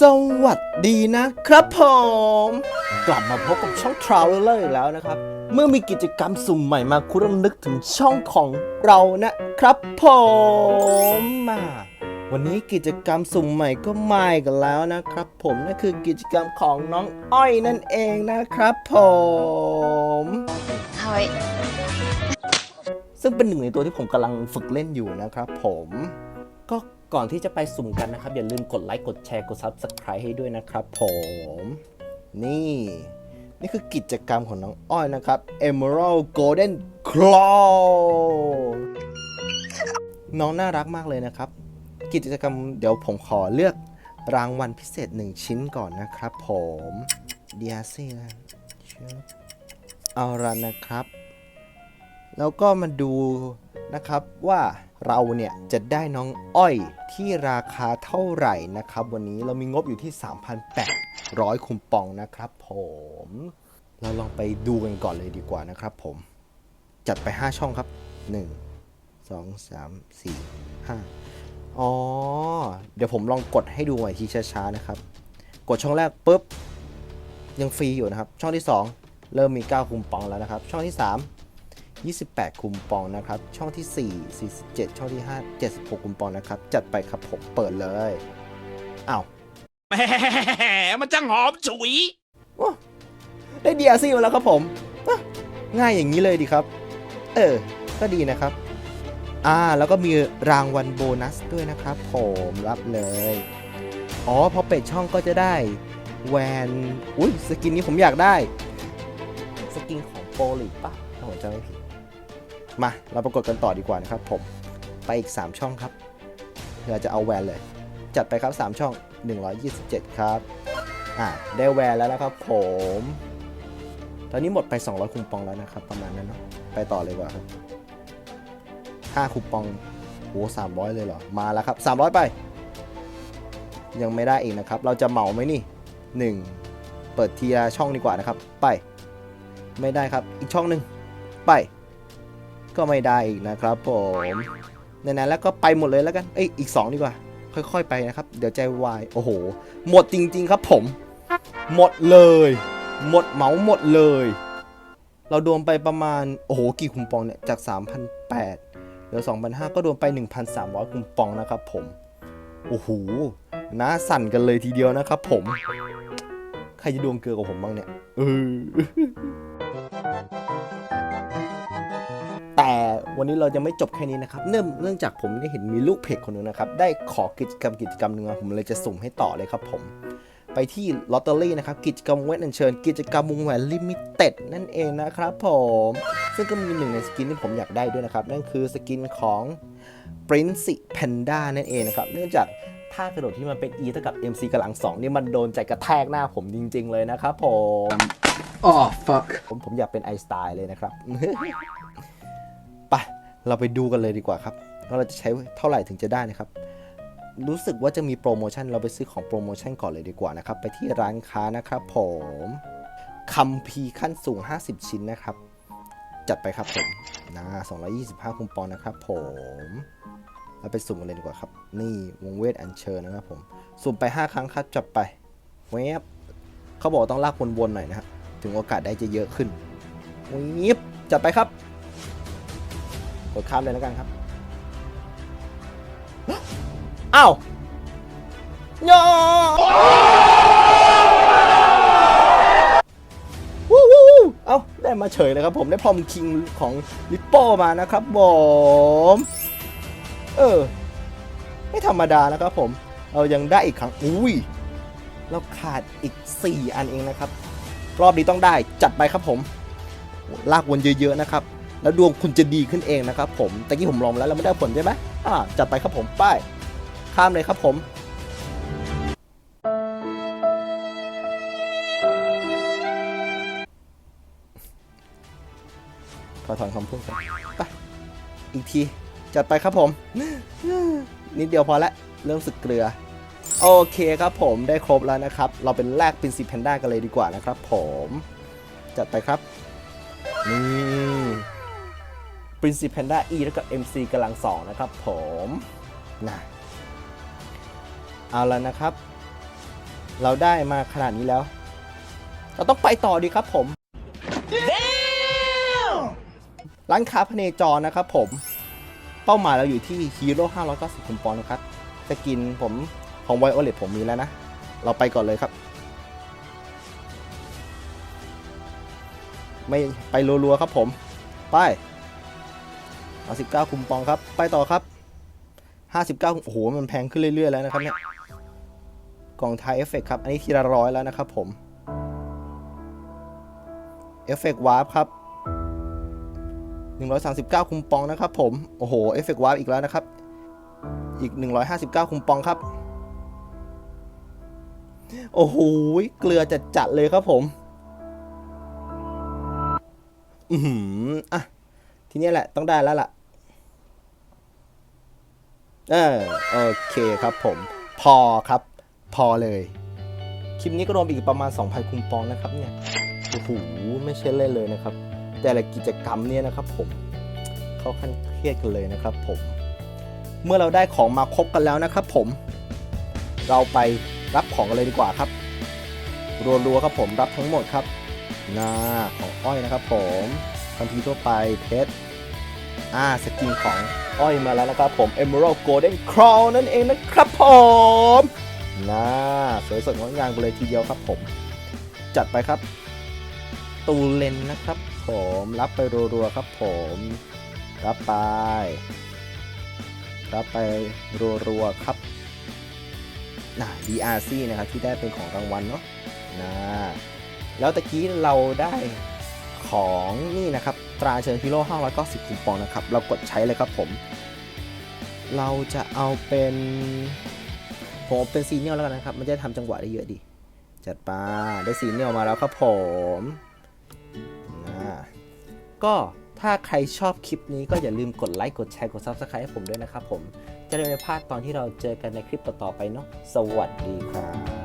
สวัสดีนะครับผม กลับมาพบกับช่อง Traveler อีกแล้วนะครับ เมื่อมีกิจกรรมสุ่มใหม่มาคุณต้องนึกถึงช่องของเรานะครับผมมาวันนี้กิจกรรมสุ่มใหม่ก็มาอีกันแล้วนะครับ ผมนั่นคือกิจกรรมของน้องอ้อยนั่นเองนะครับผมはい。ซึ่งเป็นหนึ่งในตัวที่ผมกำลังฝึกเล่นอยู่นะครับผมก็ ก่อนที่จะไปสุ่มกันนะครับ อย่าลืมกดไลค์กดแชร์กด Subscribe ให้ด้วยนะครับผมนี่ นี่คือกิจกรรมของน้องอ้อยนะครับ Emerald Golden Claw น้องน่ารักมากเลยนะครับ กิจกรรมเดี๋ยวผมขอเลือกรางวัลพิเศษ1ชิ้นก่อนนะครับผมเดียซี่นะเอาละนะครับ แล้วก็มาดู นะครับว่าเราเนี่ยจะได้น้องอ้อยที่ราคาเท่าไหร่นะครับ วันนี้เรามีงบอยู่ที่ 3,800 คุมปองนะครับผม เราลองไปดูกันก่อนเลยดีกว่านะครับผม จัดไป 5 ช่องครับ 1 2 3 4 5 อ๋อ เดี๋ยวผมลองกดให้ดูใหม่ทีช้าๆนะครับ กดช่องแรกปุ๊บ ยังฟรีอยู่นะครับ ช่องที่ 2 เริ่มมี 9 คุมปองแล้วนะครับ ช่องที่ 3 28 คุมปองนะครับ ช่องที่ 4 47 ช่องที่ 5 76 คุมปองนะครับ จัดไปครับผมเปิดเลยอ้าวแหมมันจังหอมฉุยโอ้ได้ DLC มาแล้วครับผมอะง่ายอย่างนี้เลยดีครับ เออ ก็ดีนะครับ อ่า แล้วก็มีรางวัลโบนัสด้วยนะครับผมรับเลย อ๋อ พอเป็ดช่องก็จะได้แวน อุ้ยสกินนี้ผมอยากได้ สกินของโปรลิกปะถ้า ผมจำไม่ผิด มาเราประกดกันต่อดีกว่านะครับผม ไปอีก 3 ช่องครับเพื่อจะเอาแวนเลย จัดไปครับ 3 ช่อง 127 ครับ อะได้แวนแล้วนะครับผม ตอนนี้หมดไป 200 คูปองแล้วนะครับ ประมาณนั้นเนาะ ไปต่อเลยกว่าครับ5คูปองโอ้300เลยเหรอ มาแล้วครับ 300 ไป ยังไม่ได้อีกนะครับ เราจะเหมาไหมนี่ 1 เปิดทีละช่องดีกว่านะครับ ไป ไม่ได้ครับ อีกช่องหนึ่ง ไป ก็ไม่ได้อีกนะครับผมในนั้นแล้วก็ไปหมดเลยแล้วกัน เอ้ยอีก 2 ดีกว่า ค่อยๆไปนะครับ เดี๋ยวใจวาย โอ้โห หมดจริง ๆ ครับผม หมดเลย หมดเหมาหมดเลย เราโดนไปประมาณ โอ้โห กี่คุมปองเนี่ย จาก 3,800เหลือ2,500 ก็โดนไป 1,300 คุมปองนะครับผม โอ้โหน้าสั่นกันเลยทีเดียวนะครับผม ใครจะดวงเกลือกว่าผมบ้างเนี่ย เออ แต่วันนี้เราจะไม่จบแค่นี้นะครับ เนื่องเนื่องจากผมได้เห็นมีลูกเพจคนหนึงนะครับ ได้ขอกิจกรรมกิจกรรมหนึ่งมาผมเลยจะสุ่มให้ต่อเลยครับผม ไปที่ลอตเตอรี่นะครับ กิจกรรมเวทอัญเชิญ กิจกรรมวงแหวนลิมิเต็ดนั่นเองนะครับผม ซึ่งก็มีหนึ่งในสกินที่ผมอยากได้ด้วยนะครับ นั่นคือสกินของ Prince Panda นั่นเองนะครับ เนื่องจากท่ากระโดดที่มันเป็น E เท่ากับ MC กำลังสองนี่มันโดนใจกระแทกหน้าผมจริง ๆ เลยนะครับผม Oh, fuck. ผมผมอยากเป็นไอสไตล์เลยนะครับไป เราไปดูกันเลยดีกว่าครับว่าเราจะใช้เท่าไหร่ถึงจะได้นะครับ รู้สึกว่าจะมีโปรโมชั่นเราไปซื้อของโปรโมชั่นก่อนเลยดีกว่านะครับ ไปที่ร้านค้านะครับผมคัมพีขั้นสูง 50 ชิ้นนะครับ จัดไปครับผมนะ225คุมปองนะครับผมเราไปสุ่มกันเลยดีกว่าครับ นี่วงเวทอัญเชิญนะครับผมสุ่มไป 5 ครั้งครับจับไปเวบเขาบอกต้องลากวนๆหน่อยนะครับถึงโอกาสได้จะเยอะขึ้นวิบจัดไปครับ กดข้ามเลยแล้วกันครับอ้าวโยวู้วู้วู้เอ้าได้มาเฉยเลยครับผมได้พอมคิงของลิปโป้มานะครับผมเออ ไม่ธรรมดานะครับผม เรายังได้อีกครั้ง อุ้ย เราขาดอีก 4 อันเองนะครับ รอบนี้ต้องได้จัดไปครับผม ลากวนเยอะๆนะครับ แล้วดวงคุณจะดีขึ้นเองนะครับผมแตะกี้ผมลองแล้วเราไม่ได้ผลใช่ไหมอ่าจัดไปครับผมไป้ายข้ามเลยครับผมขอถอนคำพูดก่อนไปอีกที จัดไปครับผม นิดเดียวพอละ เริ่มสึกเกลือ โอเคครับผมได้ครบแล้วนะครับ เราเป็นแลกเป็นซีแพนด้ากันเลยดีกว่านะครับผม จัดไปครับ นี่ Princip Panda E แล้วกับ MC กำลังสองนะครับผมนะเอาแล้วนะครับ เราได้มาขนาดนี้แล้ว เราต้องไปต่อดีครับผม ร้านค้าพเนจรนะครับผม เป้าหมายเราอยู่ที่ฮีโร่590คุมปอนด์นะครับสกินผมของไวโอเลตผมมีแล้วนะ เราไปก่อนเลยครับ ไม่ไปรัวๆครับผม ไป เอา19คุมปองครับ ไปต่อครับ59โอ้โห มันแพงขึ้นเรื่อย ๆ แล้วนะครับเนี่ย กล่องไทยเอฟเฟกครับ อันนี้ทีละร้อยแล้วนะครับผม เอฟเฟกวาร์ปครับ139คุมปองนะครับผม โอ้โห เอฟเฟกวาร์ปอีกแล้วนะครับ อีก159คุมปองครับ โอ้โห เกลือจัดจัดเลยครับผม อือหืออะ ทีนี้แหละต้องได้แล้วล่ะ เออโอเคครับผม พอครับ พอเลย คลิปนี้ก็รวมอีกประมาณ 2,000คุมปองนะครับเนี่ยโอ้โหไม่ใช่เล่นเลยนะครับ แต่ละกิจกรรมเนี่ยนะครับผมเข้าขั้นเครียดกันเลยนะครับผม เมื่อเราได้ของมาครบกันแล้วนะครับผม เราไปรับของกันเลยดีกว่าครับรัวๆครับผมรับทั้งหมดครับหน้าของอ้อยนะครับผมคัมภีทั่วไปเพชร อ่าสกินของอ้อยมาแล้วนะครับผม Emerald Golden Crown นั่นเองนะครับผมน่าสวยสดงดงามเลยทีเดียวครับผม จัดไปครับ ตูเลนนะครับผมรับไปรัวๆครับผม รับไป รับไปรัวๆครับน่ะ DRC นะครับที่ได้เป็นของรางวัลเนาะนะแล้วตะกี้เราได้ของนี่นะครับ ตราเชิญฮีโร่590คูปองนะครับ เรากดใช้เลยครับผม เราจะเอาเป็น ผมเป็นซีเนียลแล้วกันนะครับ มันจะทำจังหวะได้เยอะดี จัดไปได้ซีเนียลมาแล้วครับผมนะก็ถ้าใครชอบคลิปนี้ก็อย่าลืมกดไลค์ กดแชร์ กด Subscribe ให้ผมด้วยนะครับผม จะได้ไม่พลาดตอนที่เราเจอกันในคลิปต่อๆไปเนาะ สวัสดีครับ